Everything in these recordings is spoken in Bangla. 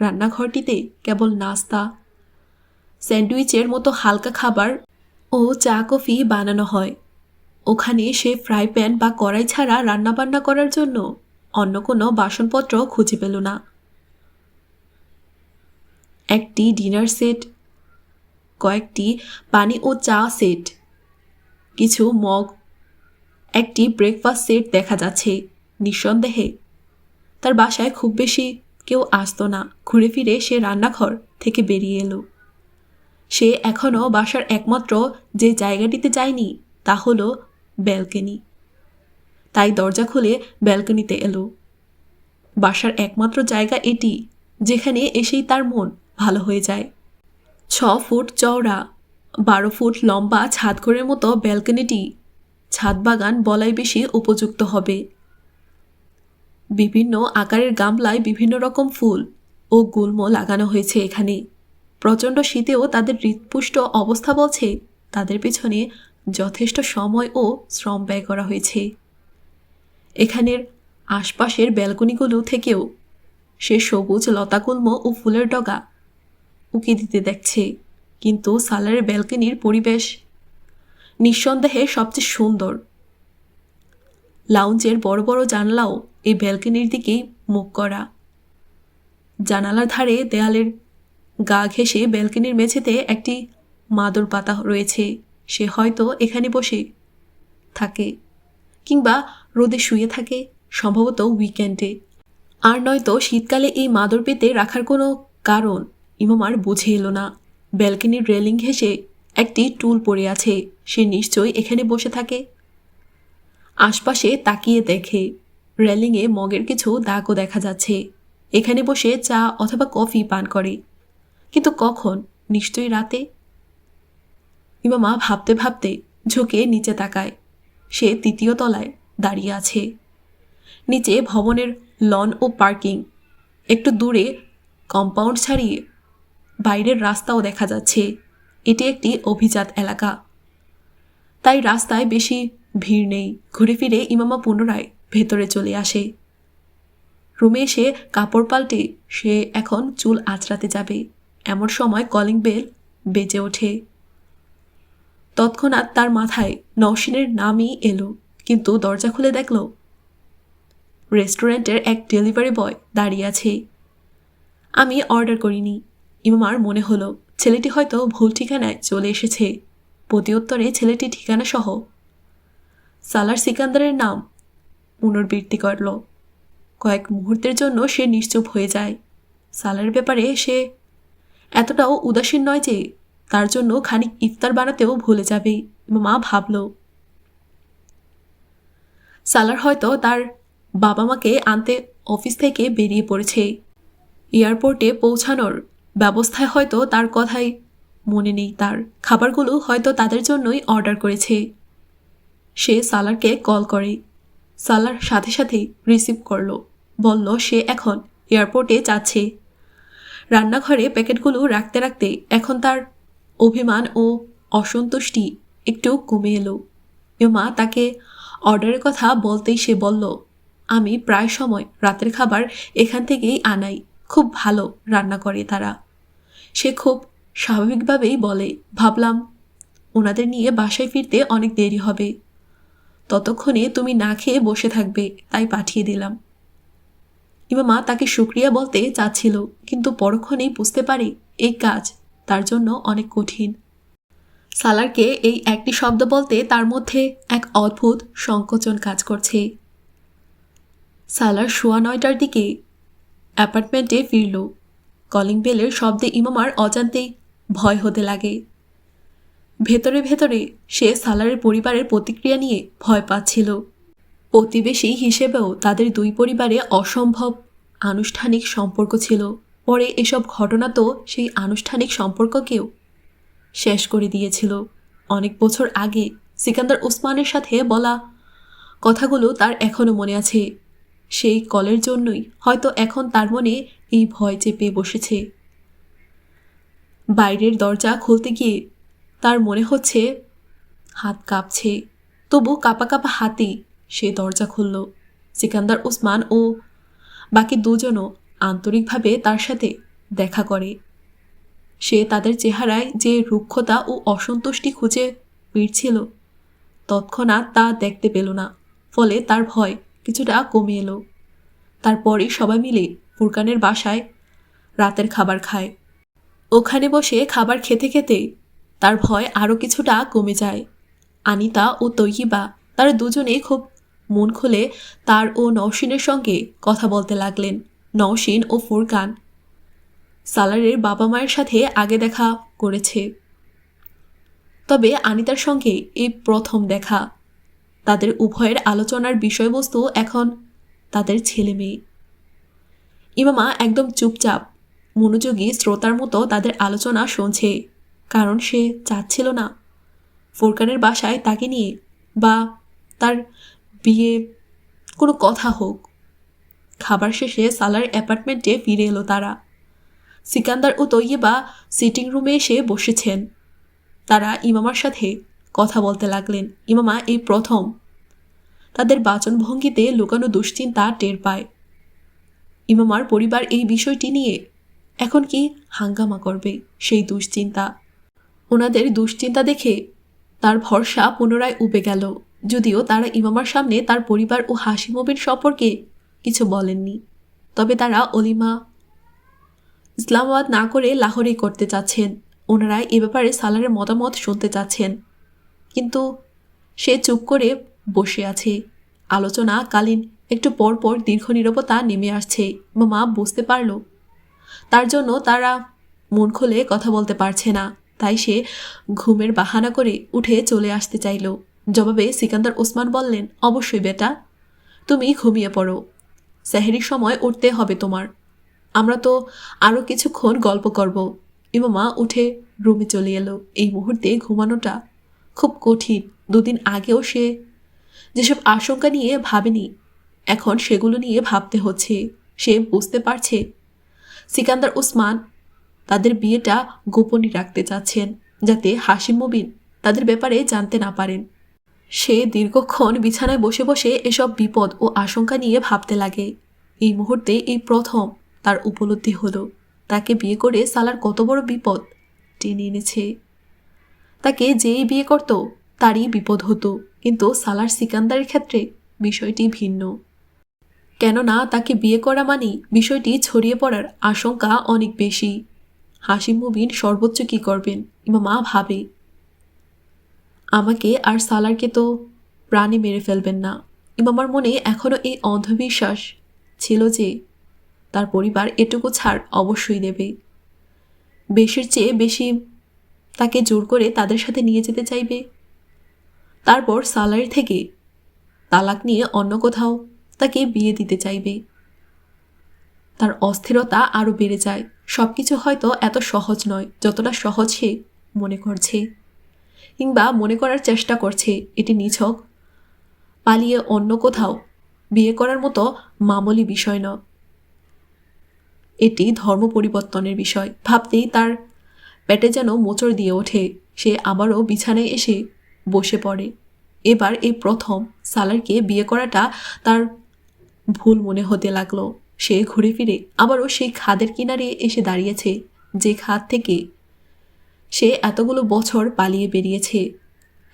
রান্নাঘরটিতে কেবল নাস্তা, স্যান্ডউইচের মতো হালকা খাবার ও চা কফি বানানো হয়। ওখানে সে ফ্রাই প্যান বা কড়াই ছাড়া রান্নাবান্না করার জন্য অন্য কোনো বাসনপত্র খুঁজে পেল না। একটি ডিনার সেট, কয়েকটি পানি ও চা সেট, কিছু মগ, একটি ব্রেকফাস্ট সেট দেখা যাচ্ছে। নিঃসন্দেহে, তার বাসায় খুব বেশি কেউ আসতো না। ঘুরে ফিরে সে রান্নাঘর থেকে বেরিয়ে এলো। সে এখনও বাসার একমাত্র যে জায়গাটিতে যায়নি, তা হলো ব্যালকনি। তাই দরজা খুলে ব্যালকনিতে এলো। বাসার একমাত্র জায়গা এটি, যেখানে এসেই তার মন ভালো হয়ে যায়। ছ ফুট চওড়া, বারো ফুট লম্বা ছাদঘরের মতো ব্যালকনিটি। ছাদ বাগান বলাই বেশি উপযুক্ত হবে। বিভিন্ন আকারের গামলায় বিভিন্ন রকম ফুল ও গুল্ম লাগানো হয়েছে এখানে প্রচণ্ড শীতেও তাদের হৃৎপুষ্ট অবস্থা বলছে তাদের পেছনে যথেষ্ট সময় ও শ্রম ব্যয় করা হয়েছে। এখানের আশপাশের ব্যালকনিগুলো থেকেও সে সবুজ লতাকুল্ম ও ফুলের ডগা উকি দিতে দেখছে, কিন্তু সালারের ব্যালকনির পরিবেশ নিঃসন্দেহে সবচেয়ে সুন্দর। লাউঞ্জের বড় বড় জানলাও এই ব্যালকনির দিকেই মুখ করা। জানালার ধারে দেয়ালের গা ঘেঁষে ব্যালকনির মেঝেতে একটি মাদুর পাতা রয়েছে। সে হয়তো এখানে বসে থাকে কিংবা রোদে শুয়ে থাকে, সম্ভবত উইকেন্ডে। আর নয়তো শীতকালে এই মাদুর পেতে রাখার কোনো কারণ ইমামার বুঝে এলো না। ব্যালকনির রেলিং ঘেঁষে একটি টুল পড়ে আছে। সে নিশ্চয়ই এখানে বসে থাকে। আশপাশে তাকিয়ে দেখে। রেলিংয়ে মগের কিছু দাগও দেখা যাচ্ছে। এখানে বসে চা অথবা কফি পান করে। কিন্তু কখন? নিশ্চয়ই রাতে? ইমামা ভাবতে ভাবতে ঝুঁকে নিচে তাকায়। সে তৃতীয় তলায় দাঁড়িয়ে আছে। নিচে ভবনের লন ও পার্কিং। একটু দূরে কম্পাউন্ড ছাড়িয়ে বাইরের রাস্তাও দেখা যাচ্ছে। এটি একটি অভিজাত এলাকা। তাই রাস্তায় বেশি ভিড় নেই। ঘুরে ফিরে ইমামা পুনরায় ভেতরে চলে আসে। রুমে এসে কাপড় পাল্টে সে এখন চুল আঁচড়াতে যাবে। এমন সময় কলিং বেল বেজে ওঠে। তৎক্ষণাৎ তার মাথায় নওশিনের নামই এলো, কিন্তু দরজা খুলে দেখল, রেস্টুরেন্টের এক ডেলিভারি বয় দাঁড়িয়ে আছে। আমি অর্ডার করিনি। ইমামার মনে হলো, ছেলেটি হয়তো ভুল ঠিকানায় চলে এসেছে। প্রতিউত্তরে ছেলেটি ঠিকানা সহ সালার সিকান্দারের নাম পুনর্বৃত্তি করল কয়েক মুহূর্তের জন্য সে নিশ্চুপ হয়ে যায়। সালার ব্যাপারে সে এতটাও উদাসীন নয় যে তার জন্য খানিক ইফতার বানাতেও ভুলে যাবে, মা ভাবল। সালার হয়তো তার বাবা মাকে আনতে অফিস থেকে বেরিয়ে পড়েছে। এয়ারপোর্টে পৌঁছানোর ব্যবস্থায় হয়তো তার কথাই মনে নেই তার। খাবারগুলো হয়তো তাদের জন্যই অর্ডার করেছে। সে সালারকে কল করে। সালার সাথে সাথেই রিসিভ করল। বলল, সে এখন এয়ারপোর্টে যাচ্ছে। রান্নাঘরে প্যাকেটগুলো রাখতে রাখতে এখন তার অভিমান ও অসন্তুষ্টি একটু কমে এলো। মা তাকে অর্ডারের কথা বলতেই সে বলল, আমি প্রায় সময় রাতের খাবার এখান থেকেই আনাই। খুব ভালো রান্না করে তারা। সে খুব স্বাভাবিকভাবেই বলে, ভাবলাম ওনাদের নিয়ে বাসায় ফিরতে অনেক দেরি হবে। ততক্ষণে তুমি না খেয়ে বসে থাকবে, তাই পাঠিয়ে দিলাম। ইমামা তাকে শুক্রিয়া বলতে চাচ্ছিল, কিন্তু পরক্ষণেই বুঝতে পারে এই কাজ তার জন্য অনেক কঠিন। সালারকে এই একটি শব্দ বলতে তার মধ্যে এক অদ্ভুত সংকোচন কাজ করছে। সালার শোয়া নয়টার দিকে অ্যাপার্টমেন্টে ফিরল। কলিং বেলের শব্দে ইমামার অজান্তেই ভয় হতে লাগে। ভেতরে ভেতরে সে সালারের পরিবারের প্রতিক্রিয়া নিয়ে ভয় পাচ্ছিল। প্রতিবেশী হিসেবেও তাদের দুই পরিবারে অসম্ভব আনুষ্ঠানিক সম্পর্ক ছিল। পরে এসব ঘটনা তো সেই আনুষ্ঠানিক সম্পর্ককেও শেষ করে দিয়েছিল। অনেক বছর আগে সিকান্দার ওসমানের সাথে বলা কথাগুলো তার এখনও মনে আছে। সেই কলের জন্যই হয়তো এখন তার মনে এই ভয় চেপে বসেছে। বাইরের দরজা খুলতে গিয়ে তার মনে হচ্ছে হাত কাঁপছে। তবু কাপা কাপা হাতেই সে দরজা খুলল। সিকান্দার ওসমান ও বাকি দুজনও আন্তরিকভাবে তার সাথে দেখা করে। সে তাদের চেহারায় যে রুক্ষতা ও অসন্তুষ্টি খুঁজে ফিরছিল তৎক্ষণাৎ তা দেখতে পেল না। ফলে তার ভয় কিছুটা কমে এলো। তারপরে সবাই মিলে ফুরকানের বাসায় রাতের খাবার খায়। ওখানে বসে খাবার খেতে খেতে তার ভয় আরও কিছুটা কমে যায়। আনিতা ও তৈহিবা তারা দুজনে খুব মন খুলে তার ও নওশিনের সঙ্গে কথা বলতে লাগলেন, নওশিন ও ফুরকান। সালারের বাবা মায়ের সাথে আগে দেখা করেছে। তবে আনিতার সঙ্গে এই প্রথম দেখা। তাদের উভয়ের আলোচনার বিষয়বস্তু এখন তাদের ছেলে মেয়ে। ইমামা একদম চুপচাপ, মনোযোগী শ্রোতার মতো তাদের আলোচনা শুনছে। কারণ সে চাচ্ছিল না। ফোরকানের বাসায় তাকে নিয়ে বা তার বিয়ে কোনো কথা হোক। খাবার শেষে সালার অ্যাপার্টমেন্টে ফিরে এলো তারা। সিকান্দার ও তৈয়বা সিটিং রুমে এসে বসেছেন। তারা ইমামার সাথে কথা বলতে লাগলেন। ইমামা এই প্রথম। তাদের বাচনভঙ্গিতে লুকানো দুশ্চিন্তা টের পায়। ইমামার পরিবার এই বিষয়টি নিয়ে এখন কি হাঙ্গামা করবে সেই দুশ্চিন্তা? ওনাদের দুশ্চিন্তা দেখে তার ভরসা পুনরায় উবে গেল। যদিও তারা ইমামার সামনে তার পরিবার ও হাসি মুভির সম্পর্কে কিছু বলেননি। তবে তারা অলিমা ইসলামাবাদ না করে লাহোরেই করতে চাচ্ছেন। ওনারা এ ব্যাপারে সালারের মতামত শুনতে চাচ্ছেন। কিন্তু সে চুপ করে বসে আছে। আলোচনা কালীন একটু পর পর দীর্ঘ নিরবতা নেমে আসছে। মামা বুঝতে পারল। তার জন্য তারা মন খুলে কথা বলতে পারছে না। তাই সে ঘুমের বাহানা করে উঠে চলে আসতে চাইল। জবাবে সিকান্দার ওসমান বললেন, অবশ্যই বেটা, তুমি ঘুমিয়ে পড়ো। সেহেরির সময় উঠতে হবে তোমার। আমরা তো আরও কিছুক্ষণ গল্প করব। ইমামা উঠে রুমে চলে এলো। এই মুহূর্তে ঘুমানোটা খুব কঠিন। দুদিন আগেও সে যেসব আশঙ্কা নিয়ে ভাবেনি, এখন সেগুলো নিয়ে ভাবতে হচ্ছে। সে বুঝতে পারছে সিকান্দার ওসমান তাদের বিয়েটা গোপনই রাখতে চাচ্ছেন, যাতে হাসিম মুবিন তাদের ব্যাপারে জানতে না পারেন। সে দীর্ঘক্ষণ বিছানায় বসে বসে এসব বিপদ ও আশঙ্কা নিয়ে ভাবতে লাগে। এই মুহূর্তে এই প্রথম তার উপলব্ধি হলো। তাকে বিয়ে করে সালার কত বড় বিপদ টেনে এনেছে। তাকে যেই বিয়ে করত, তারই বিপদ হতো, কিন্তু সালার সিকান্দারের ক্ষেত্রে বিষয়টি ভিন্ন। কেননা তাকে বিয়ে করা মানেই বিষয়টি ছড়িয়ে পড়ার আশঙ্কা অনেক বেশি। হাসিম মুবিন সর্বোচ্চ কী করবেন? কিংবা মা ভাবে। আমাকে আর সালারকে তো প্রাণে মেরে ফেলবেন না। কিংবা আমার মনে এখনও এই অন্ধবিশ্বাস ছিল যে তার পরিবার এটুকু ছাড় অবশ্যই দেবে। বেশির চেয়ে বেশি তাকে জোর করে তাদের সাথে নিয়ে যেতে চাইবে। তারপর সালারি থেকে তালাক নিয়ে অন্য কোথাও তাকে বিয়ে দিতে চাইবে। তার অস্থিরতা আরও বেড়ে যায়। সব কিছু হয়তো এত সহজ নয়, যতটা সহজ সে মনে করছে। কিংবা মনে করার চেষ্টা করছে, এটি নিছক। পালিয়ে অন্য কোথাও, বিয়ে করার মতো মামুলি বিষয় নয় এটি ধর্ম পরিবর্তনের বিষয়। ভাবতেই তার পেটে যেন মোচড় দিয়ে ওঠে। সে আবারও বিছানায় এসে বসে পড়ে। এবার এই প্রথম সালারকে বিয়ে করাটা তার ভুল মনে হতে লাগল। সে ঘুরে ফিরে আবারও সেই খাদের কিনারে এসে দাঁড়িয়েছে, যে খাদ থেকে সে এতগুলো বছর পালিয়ে বেরিয়েছে।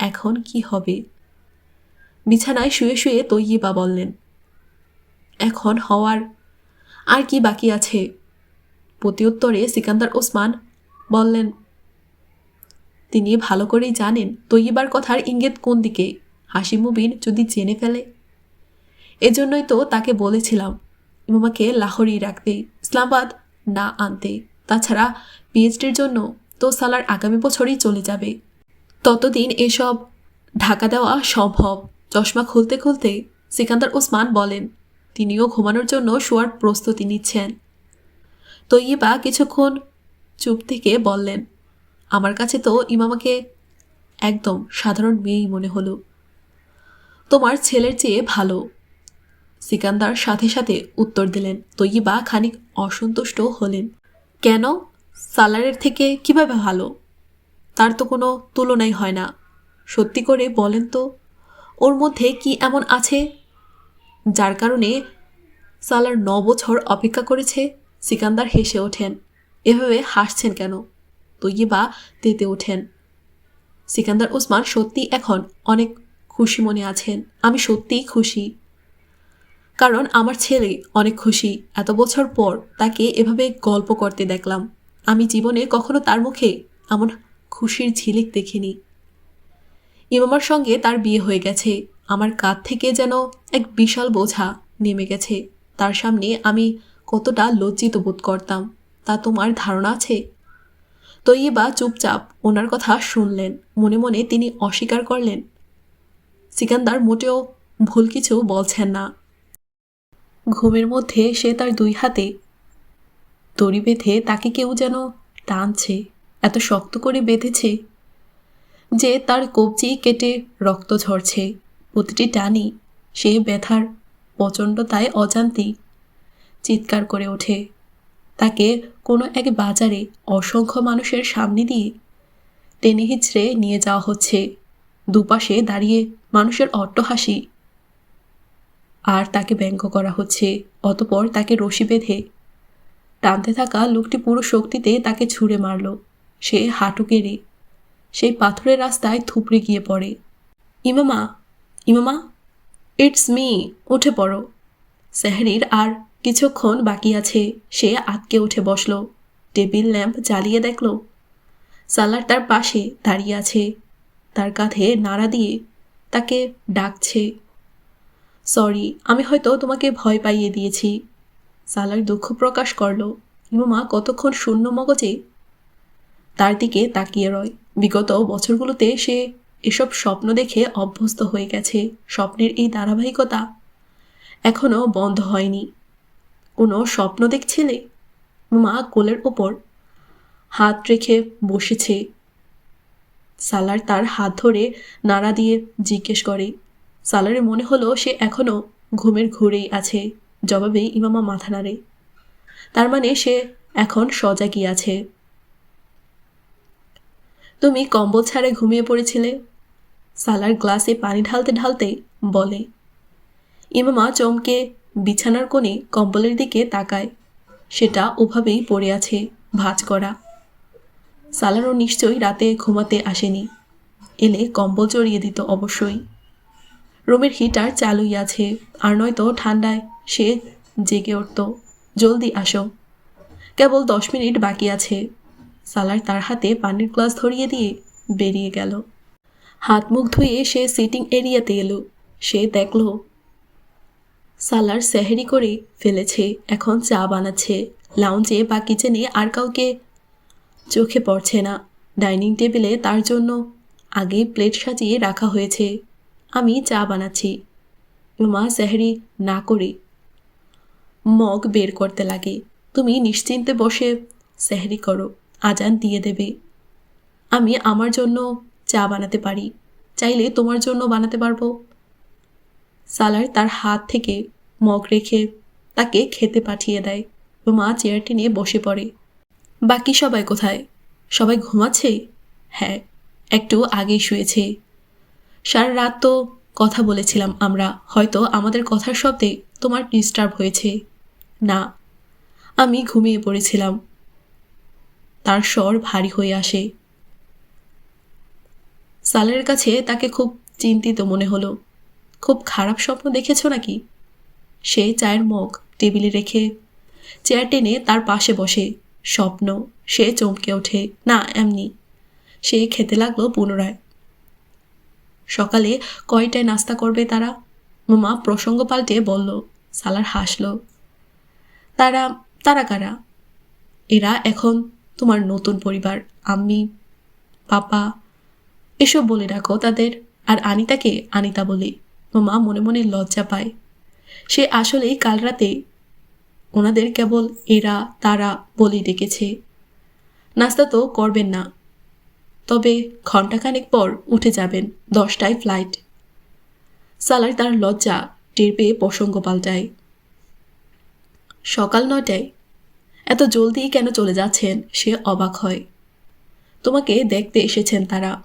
এখন কি হবে? বিছানায় শুয়ে শুয়ে তৈয়বা বললেন, এখন হওয়ার আর কি বাকি আছে? প্রত্যুত্তরে সিকান্দার ওসমান বললেন, তিনি ভালো করেই জানেন তৈয়বার কথার ইঙ্গিত কোন দিকে। হাসি মুবিন যদি জেনে ফেলে। এজন্যই তো তাকে বলেছিলাম ইমামাকে লাহোরেই রাখতে ইসলামাবাদ না আনতে। তাছাড়া পিএইচডির জন্য তো সালার আগামী বছরই চলে যাবে। ততদিন এসব ঢাকা দেওয়া সম্ভব। চশমা খুলতে খুলতে সিকান্দার ওসমান বলেন, তিনিও ঘুমানোর জন্য শোয়ার প্রস্তুতি নিচ্ছেন। তৈয়বা কিছুক্ষণ চুপ থেকে বললেন, আমার কাছে তো ইমামাকে একদম সাধারণ মেয়েই মনে হলো। তোমার ছেলের চেয়ে ভালো। সিকান্দার সাথে সাথে উত্তর দিলেন, তৈয়বা খানিক অসন্তুষ্ট হলেন। কেন? সালারের থেকে কীভাবে ভালো? তার তো কোনো তুলনাই হয় না। সত্যি করে বলেন তো, ওর মধ্যে কি এমন আছে? যার কারণে সালার ন বছর অপেক্ষা করেছে। সিকান্দার হেসে ওঠেন, এভাবে হাসছেন কেন? তৈবা তেতে ওঠেন। সিকান্দার ওসমান সত্যি এখন অনেক খুশি মনে আছেন, আমি সত্যিই খুশি। কারণ আমার ছেলে অনেক খুশি। এত বছর পর তাকে এভাবে গল্প করতে দেখলাম। আমি জীবনে কখনো তার মুখে এমন খুশির ঝিলিক দেখিনি। ইমামার সঙ্গে তার বিয়ে হয়ে গেছে। আমার কাঁধ থেকে যেন এক বিশাল বোঝা নেমে গেছে। তার সামনে আমি কতটা লজ্জিত বোধ করতাম। তা তোমার ধারণা আছে? তৈবা চুপচাপ ওনার কথা শুনলেন। মনে মনে তিনি অস্বীকার করলেন। সিকান্দার মোটেও ভুল কিছু বলছেন না। ঘুমের মধ্যে সে তার দুই হাতে দড়ি বেঁধে তাকে কেউ যেন টানছে, এত শক্ত করে বেঁধেছে যে তার কবজি কেটে রক্ত ঝরছে। প্রতিটি টানি সে ব্যথার প্রচণ্ডতায় অজান্তি চিৎকার করে ওঠে। তাকে কোনো এক বাজারে অসংখ্য মানুষের সামনে দিয়ে টেনে হিচড়ে নিয়ে যাওয়া হচ্ছে। দুপাশে দাঁড়িয়ে মানুষের অট্টহাসি আর তাকে ব্যঙ্গ করা হচ্ছে, অতপর তাকে রশি বেঁধে। টানতে থাকা লোকটি পুরো শক্তিতে তাকে ছুঁড়ে মারল। সে হাঁটু কেড়ে সেই পাথরের রাস্তায় থুপড়ে গিয়ে পড়ে। ইমামা ইমামা, ইটস মি, উঠে পড়ো। সেহরির আর কিছুক্ষণ বাকি আছে, সে আটকে উঠে বসল। টেবিল ল্যাম্প জ্বালিয়ে দেখল, সালার তার পাশে দাঁড়িয়ে আছে। তার কাঁধে নাড়া দিয়ে তাকে ডাকছে। সরি আমি হয়তো তোমাকে ভয় পাইয়ে দিয়েছি। সালার দুঃখ প্রকাশ করল। ইমামা কতক্ষণ শূন্য মগজে তার দিকে তাকিয়ে রয়। বিগত বছরগুলোতে সে এসব স্বপ্ন দেখে অভ্যস্ত হয়ে গেছে। স্বপ্নের এই ধারাবাহিকতা এখনও বন্ধ হয়নি। কোনো স্বপ্ন দেখছিলে? মা কোলের ওপর হাত রেখে বসেছে। সালার তার হাত ধরে নাড়া দিয়ে জিজ্ঞেস করে সালারের মনে হলো সে এখনও ঘুমের ঘুরেই আছে। জবাবে ইমামা মাথা নাড়ে। তার মানে সে এখন সজাগই আছে। তুমি কম্বল ছাড়ে ঘুমিয়ে পড়েছিলে? সালার গ্লাসে পানি ঢালতে ঢালতে বলে। ইমামা চমকে বিছানার কোণে কম্বলের দিকে তাকায়। সেটা ওভাবেই পড়ে আছে, ভাঁজ করা। সালারও নিশ্চয়ই রাতে ঘুমাতে আসেনি। এলে কম্বল জড়িয়ে দিত অবশ্যই। রুমের হিটার চালুই আছে, আর নয়তো ঠান্ডায় সে জেগে উঠত। জলদি আসো। কেবল দশ মিনিট বাকি আছে। সালার তার হাতে পানির গ্লাস ধরিয়ে দিয়ে বেরিয়ে গেল। হাত মুখ ধুয়ে সে সিটিং এরিয়াতে এলো। সে দেখল, সালার সেহেরি করে ফেলেছে, এখন চা বানাচ্ছে। লাউঞ্জে বা কিচেনে আর কাউকে চোখে পড়ছে না। ডাইনিং টেবিলে তার জন্য আগে প্লেট সাজিয়ে রাখা হয়েছে। আমি চা বানাচ্ছি। মা সেহরি না করে মগ বের করতে লাগে। তুমি নিশ্চিন্তে বসে সেহরি করো, আজান দিয়ে দেবে। আমি আমার জন্য চা বানাতে পারি, চাইলে তোমার জন্য বানাতে পারব। সালার তার হাত থেকে মগ রেখে তাকে খেতে পাঠিয়ে দেয়। মা চেয়ারটি নিয়ে বসে পড়ে। বাকি সবাই কোথায়? সবাই ঘুমাচ্ছে? হ্যাঁ একটু আগেই শুয়েছে। সারা রাত তো কথা বলেছিলাম আমরা। হয়তো আমাদের কথার শব্দে তোমার ডিস্টার্ব হয়েছে। না, আমি ঘুমিয়ে পড়েছিলাম। তার স্বর ভারী হয়ে আসে। সালের কাছে তাকে খুব চিন্তিত মনে হলো। খুব খারাপ স্বপ্ন দেখেছ নাকি? সে চায়ের মগ টেবিলে রেখে চেয়ার টেনে তার পাশে বসে। স্বপ্ন, সে চমকে ওঠে। না, এমনি। সে খেতে লাগল পুনরায়। সকালে কয়টায় নাস্তা করবে তারা? মোমা প্রসঙ্গ পাল্টে বলল, সালার হাসল। তারা তারা কারা? এরা এখন তোমার নতুন পরিবার, আম্মি, পাপা। এসব বলে রাখো তাদের, আর আনিতাকে আনিতা বলে। মোমা মনে মনে লজ্জা পায়। সে আসলেই কাল রাতে ওনাদের কেবল এরা, তারা বলে ডেকেছে। নাস্তা তো করবেন না। তবে ঘণ্টাখানেক পর উঠে যাবেন দশটায় ফ্লাইট। সালার তার লজ্জা টের পেয়ে প্রসঙ্গ পাল্টায়। সকাল নয়টায়। এত জলদি কেন চলে যাচ্ছেন সে অবাক হয়। তোমাকে দেখতে এসেছেন তারা।